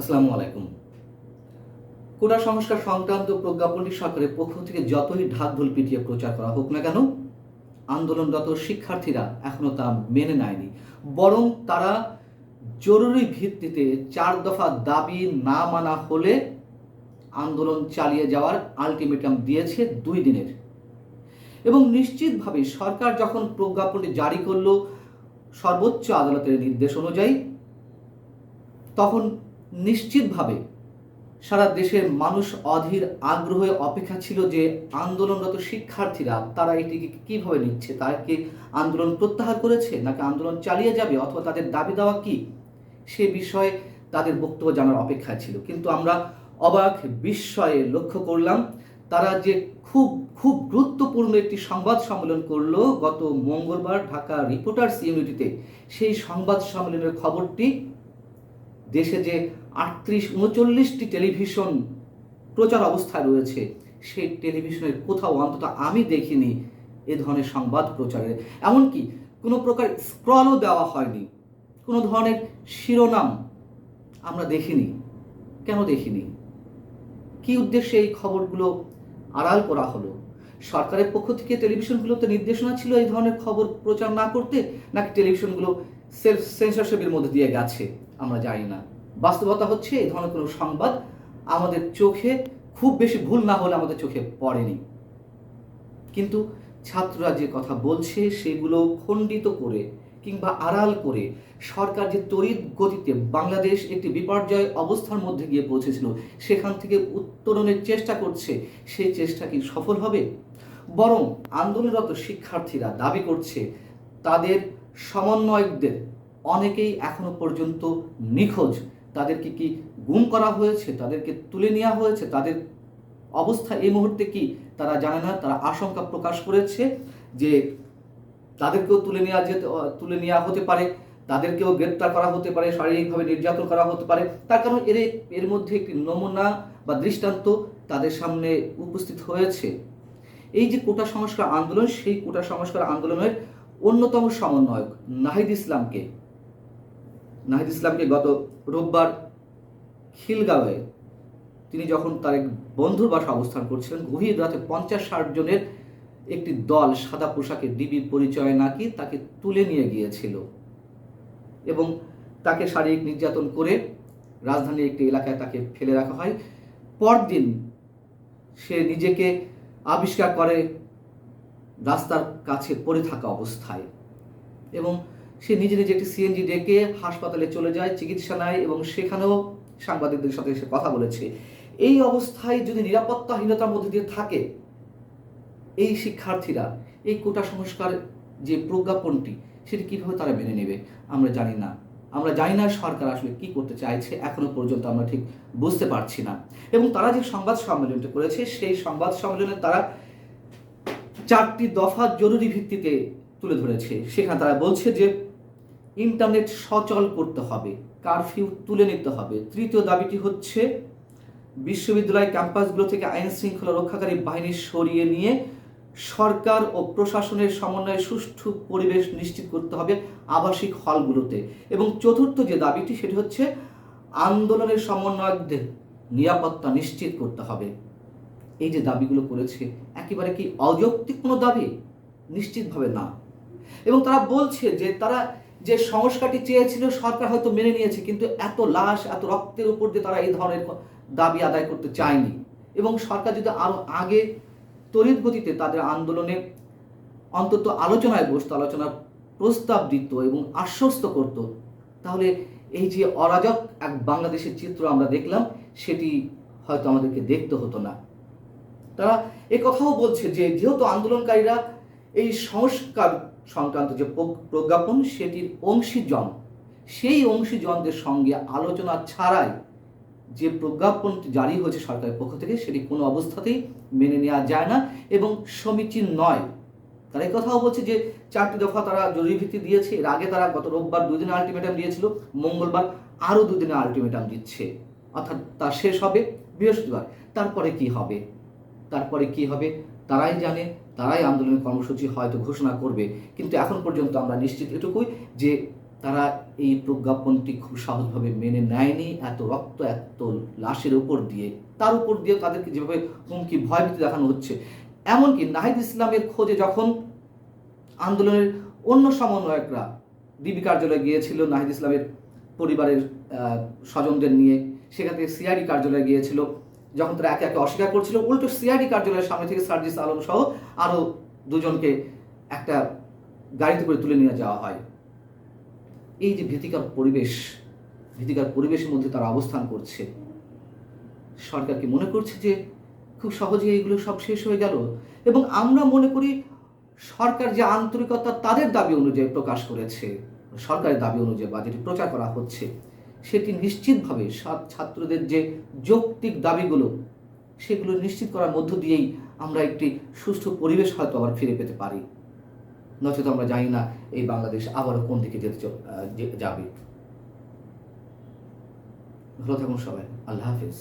আসসালামু আলাইকুম। কোটা সংস্কার সংক্রান্ত প্রজ্ঞাপনটি সরকারের পক্ষ থেকে যতই ঢাক ঢোল পিটিয়ে প্রচার করা হোক না কেন, আন্দোলনরত শিক্ষার্থীরা এখনও তা মেনে নেয়নি। বরং তারা জরুরি ভিত্তিতে চার দফা দাবি না মানা হলে আন্দোলন চালিয়ে যাওয়ার আলটিমেটাম দিয়েছে দুই দিনের। এবং নিশ্চিতভাবে সরকার যখন প্রজ্ঞাপনটি জারি করল সর্বোচ্চ আদালতের নির্দেশ অনুযায়ী, তখন নিশ্চিতভাবে সারা দেশের মানুষ অধীর আগ্রহে অপেক্ষা ছিল যে আন্দোলনরত শিক্ষার্থীরা, তারা এটিকে কীভাবে নিচ্ছে? তারা কি আন্দোলন প্রত্যাহার করেছে নাকি আন্দোলন চালিয়ে যাবে অথবা তাদের দাবি দেওয়া কি? সে বিষয়ে তাদের বক্তব্য জানার অপেক্ষায় ছিল। কিন্তু আমরা অবাক বিস্ময়ে লক্ষ্য করলাম, তারা যে খুব খুব গুরুত্বপূর্ণ একটি সংবাদ সম্মেলন করল গত মঙ্গলবার ঢাকা রিপোর্টার্স ইউনিটিতে। সেই সংবাদ সম্মেলনের খবরটি দেশে যে আটত্রিশ, উনচল্লিশটি টেলিভিশন প্রচার অবস্থায় রয়েছে, সেই টেলিভিশনের কোথাও অন্তত আমি দেখিনি এ ধরনের সংবাদ প্রচারের এমনকি কোনো প্রকার স্ক্রলও দেওয়া হয়নি। কোনো ধরনের শিরোনাম আমরা দেখিনি। কেন দেখিনি? কি উদ্দেশ্যে এই খবরগুলো আড়াল করা হলো? সরকারের পক্ষ থেকে টেলিভিশনগুলোতে নির্দেশনা ছিল এই ধরনের খবর প্রচার না করতে, নাকি টেলিভিশনগুলো সেলফ সেন্সরশিপের মধ্যে দিয়ে গেছে? আমরা জানি না। বাস্তবতা হচ্ছে, এই ধরনের কোনো সংবাদ আমাদের চোখে খুব বেশি ভুল না হলে আমাদের চোখে পড়েনি। কিন্তু ছাত্ররা যে কথা বলছে, সেগুলো খণ্ডিত করে কিংবা আড়াল করে সরকার যে তড়িৎ গতিতে বাংলাদেশ একটি বিপর্যয় অবস্থার মধ্যে গিয়ে পৌঁছেছিল, সেখান থেকে উত্তরণের চেষ্টা করছে, সেই চেষ্টা কি সফল হবে? বরং আন্দোলনরত শিক্ষার্থীরা দাবি করছে, তাদের সমন্বয়কদের অনেকেই এখনও পর্যন্ত নিখোঁজ। তাদেরকে কি গুম করা হয়েছে? তাদেরকে তুলে নেওয়া হয়েছে? তাদের অবস্থা এই মুহূর্তে কি? তারা জানে না, তারা আশঙ্কা প্রকাশ করেছে যে তাদেরকেও তুলে নেওয়া যেতে তুলে নেওয়া হতে পারে, তাদেরকেও গ্রেপ্তার করা হতে পারে, শারীরিকভাবে নির্যাতন করা হতে পারে। তার কারণ এর এর মধ্যে একটি নমুনা বা দৃষ্টান্ত তাদের সামনে উপস্থিত হয়েছে। এই যে কোটা সংস্কার আন্দোলন, সেই কোটা সংস্কার আন্দোলনের অন্যতম সমন্বয়ক নাহিদ ইসলামকে নাহিদ ইসলামকে গত রোববার খিলগাঁওয়ে তিনি যখন তার এক বন্ধুর বাসা অবস্থান করছিলেন, গভীর রাতে পঞ্চাশ ষাট জনের একটি দল সাদা পোশাকে ডিবি পরিচয় নাকি তাকে তুলে নিয়ে গিয়েছিল এবং তাকে শারীরিক নির্যাতন করে রাজধানীর একটি এলাকায় তাকে ফেলে রাখা হয়। পরদিন সে নিজেকে আবিষ্কার করে রাস্তার কাছে পড়ে থাকা অবস্থায় এবং সে নিজে নিজে একটি সিএনজি ডেকে হাসপাতালে চলে যায় চিকিৎসা নেয় এবং সেখানেও সাংবাদিকদের সাথে সে কথা বলেছে। এই অবস্থায় যদি নিরাপত্তাহীনতার মধ্যে দিয়ে থাকে এই শিক্ষার্থীরা, এই কোটা সংস্কার যে প্রজ্ঞাপনটি, সেটি কীভাবে তারা মেনে নেবে, আমরা জানি না। আমরা জানি না সরকার আসলে কি করতে চাইছে, এখনও পর্যন্ত আমরা ঠিক বুঝতে পারছি না। এবং তারা যে সংবাদ সম্মেলনটা করেছে, সেই সংবাদ সম্মেলনে তারা চারটি দফা জরুরি ভিত্তিতে তুলে ধরেছে। সেখানে তারা বলছে যে ইন্টারনেট সচল করতে হবে, কারফিউ তুলে নিতে হবে। তৃতীয় দাবিটি হচ্ছে, বিশ্ববিদ্যালয় ক্যাম্পাসগুলো থেকে আইন শৃঙ্খলা রক্ষাকারী বাহিনী সরিয়ে নিয়ে সরকার ও প্রশাসনের সমন্বয়ে সুষ্ঠু পরিবেশ নিশ্চিত করতে হবে আবাসিক হলগুলোতে। এবং চতুর্থ যে দাবিটি, সেটি হচ্ছে, আন্দোলনের সমন্বয়কদের নিরাপত্তা নিশ্চিত করতে হবে। এই যে দাবিগুলো করেছে, একেবারে কি অযৌক্তিক কোনো দাবি? নিশ্চিতভাবে না। এবং তারা বলছে যে, তারা যে সংস্কারটি চেয়েছিল, সরকার হয়তো মেনে নিয়েছে, কিন্তু এত লাশ, এত রক্তের উপর দিয়ে তারা এই ধরনের দাবি আদায় করতে চায়নি। এবং সরকার যদি আরও আগে তড়িৎ গতিতে তাদের আন্দোলনে অন্তত আলোচনায় বসতো, আলোচনার প্রস্তাব দিত এবং আশ্বস্ত করত, তাহলে এই যে অরাজক এক বাংলাদেশের চিত্র আমরা দেখলাম, সেটি হয়তো আমাদেরকে দেখতে হতো না। তারা কথাও বলছে যে, যেহেতু আন্দোলনকারীরা এই সংস্কার সংক্রান্ত যে প্রজ্ঞাপন, সেটির অংশীজন, সেই অংশীজনদের সঙ্গে আলোচনা ছাড়াই যে প্রজ্ঞাপনটি জারি হয়েছে সরকারের পক্ষ থেকে, সেটি কোনো অবস্থাতেই মেনে নেওয়া যায় না এবং সমীচীন নয়। তারা এই কথাও বলছে যে চারটি দফা তারা জরুরি ভিত্তি দিয়েছে। এর আগে তারা গত রোববার দুদিনের আলটিমেটাম দিয়েছিল, মঙ্গলবার আরও দুদিনের আলটিমেটাম দিচ্ছে। অর্থাৎ তা শেষ হবে বৃহস্পতিবার। তারপরে কি হবে? তারপরে কি হবে? তারাই জানে। তারাই আন্দোলনের কর্মসূচি হয়তো ঘোষণা করবে। কিন্তু এখন পর্যন্ত আমরা নিশ্চিত এটুকুই যে তারা এই প্রজ্ঞাপনটি খুব সহজভাবে মেনে নেয়নি। এত রক্ত, এত লাশের উপর দিয়ে। তার উপর দিয়ে তাদেরকে যেভাবে হুমকি, ভয়ভীতি দেখানো হচ্ছে। এমনকি নাহিদ ইসলামের খোঁজে যখন আন্দোলনের অন্য সমন্বয়করা ডিবি কার্যালয়ে গিয়েছিল নাহিদ ইসলামের পরিবারের স্বজনদের নিয়ে, সেখান থেকে সিআইডি কার্যালয়ে গিয়েছিল। যখন তারা একে একে অস্বীকার করছিল, উল্টো সিআইডি কার্যালয়ের সামনে থেকে সার্জিস আলম সহ আরও দুজনকে একটা গাড়িতে করে তুলে নিয়ে যাওয়া হয়। এই যে ভীতিকর পরিবেশ, ভীতিকর পরিবেশের মধ্যে তারা অবস্থান করছে। সরকার কি মনে করছে যে খুব সহজে এগুলো সব শেষ হয়ে গেল? এবং আমরা মনে করি সরকার যে আন্তরিকতা, তাদের দাবি অনুযায়ী প্রকাশ করেছে। সরকারের দাবি অনুযায়ী বা যেটি প্রচার করা হচ্ছে সেটি নিশ্চিতভাবে ছাত্রদের যে যৌক্তিক দাবিগুলো, সেগুলো নিশ্চিত করার মধ্য দিয়েই আমরা একটি সুষ্ঠু পরিবেশ হয়তো আবার ফিরে পেতে পারি। নচেত আমরা জানি না এই বাংলাদেশ আবারও কোন দিকে যেতে যাবে। ভালো থাকুন সবাই। আল্লাহ হাফিজ।